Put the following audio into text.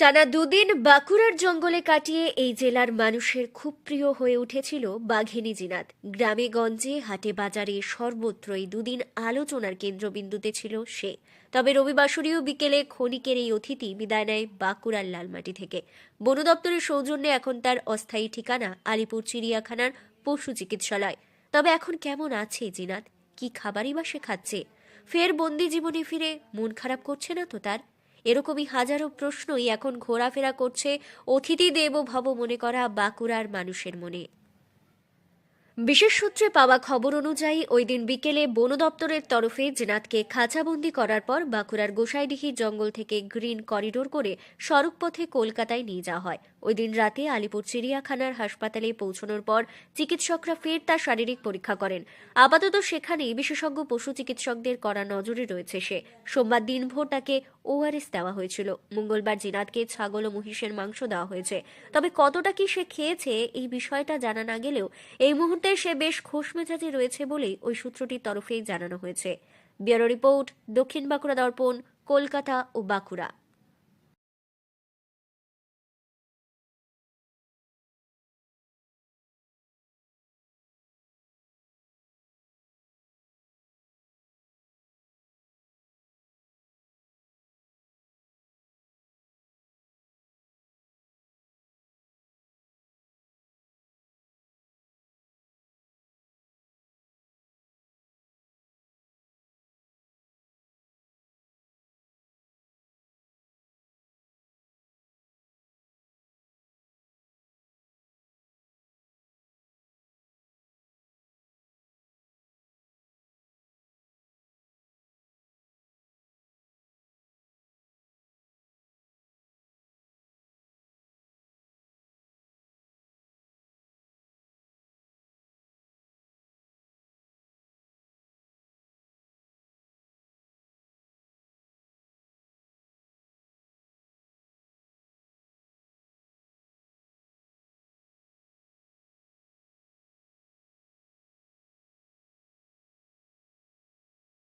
টানা দুদিন বাঁকুড়ার জঙ্গলে কাটিয়ে এই জেলার মানুষের খুব প্রিয় হয়ে উঠেছিল বাঘিনী জিনাত। গ্রামে গঞ্জে, হাটে বাজারে সর্বত্রই দুদিন আলোচনার কেন্দ্রবিন্দুতে ছিল সে। তবে রবিবাসরীয় বিকেলে ক্ষণিকের এই অতিথি বিদায় নেয় বাঁকুড়ার লালমাটি থেকে। বন দপ্তরের সৌজন্যে এখন তার অস্থায়ী ঠিকানা আলিপুর চিড়িয়াখানার পশু চিকিৎসালয়। তবে এখন কেমন আছে জিনাত? কি খাবারই বা সে খাচ্ছে? ফের বন্দি জীবনে ফিরে মন খারাপ করছে না তো তার? এরকমই হাজারো প্রশ্নই এখন ঘোরাফেরা করছে অতিথি দেব ভব মনে করা বাঁকুড়ার মানুষের মনে। বিশেষ সূত্রে পাওয়া খবর অনুযায়ী, ওই দিন বিকেলে বন দপ্তরের তরফে জেনাতকে খাঁচাবন্দি করার পর বাঁকুড়ার গোসাইডিহির জঙ্গল থেকে গ্রিন করিডোর করে সড়ক পথে কলকাতায় নিয়ে যাওয়া হয়। ওই দিন রাতে আলিপুর চিড়িয়াখানার হাসপাতালে পৌঁছানোর পর চিকিৎসকরা ফের তার শারীরিক পরীক্ষা করেন। আপাতত সেখানেই বিশেষজ্ঞ পশু চিকিৎসকদের করা নজরে রয়েছে সে। সোমবার দিনভর তাকে ওআরএস দেওয়া হয়েছিল। মঙ্গলবার জিনাতকে ছাগল ও মহিষের মাংস দেওয়া হয়েছে। তবে কতটা কি সে খেয়েছে এই বিষয়টা জানা না গেলেও এই মুহূর্তে সে বেশ খোশ মেজাজে রয়েছে বলেই ওই সূত্রটির তরফেই জানানো হয়েছে। ব্যুরো রিপোর্ট, দক্ষিণ বাঁকুড়া দর্পণ, কলকাতা ও বাঁকুড়া।